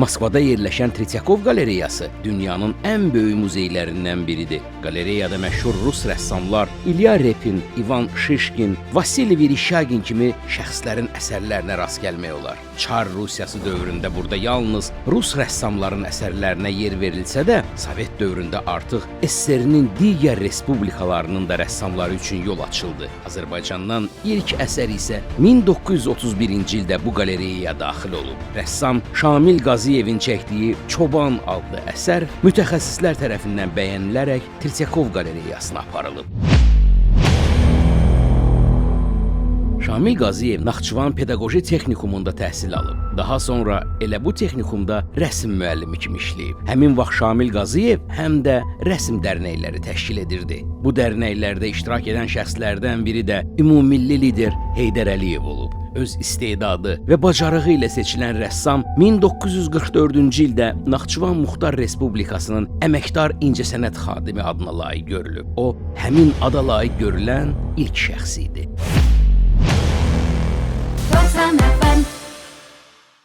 Moskvada yerləşən Tretyakov qalereyası dünyanın ən böyük muzeylərindən biridir. Qalereyada məşhur rus rəssamlar İlya Repin, İvan Şişkin, Vasili Verişagin kimi şəxslərin əsərlərinə rast gəlmək olar. Çar Rusiyası dövründə burada yalnız rus rəssamların əsərlərinə yer verilsə də, Sovet dövründə artıq SSR-nin digər respublikalarının da rəssamları üçün yol açıldı. Azərbaycandan ilk əsər isə 1931-ci ildə bu qalereyaya daxil olub. Rəssam Şamil Qaziyevin çəkdiyi Çoban adlı əsər mütəxəssislər tərəfindən bəyənilərək Tretyakov qalereyasına aparılıb. Şamil Qaziyev Naxçıvan Pedaqoji Texnikumunda təhsil alıb. Daha sonra elə bu texnikumda rəsm müəllimi kimi işləyib. Həmin vaxt Şamil Qaziyev həm də rəsm dərnəkləri təşkil edirdi. Bu dərnəklərdə iştirak edən şəxslərdən biri də ümummilli lider Heydər Əliyev olub. Öz istedadı və bacarığı ilə seçilən rəssam 1944-cü ildə Naxçıvan Muxtar Respublikasının əməkdar incəsənət xadimi adına layiq görülüb. O, həmin ada layiq görülən ilk şəxs idi.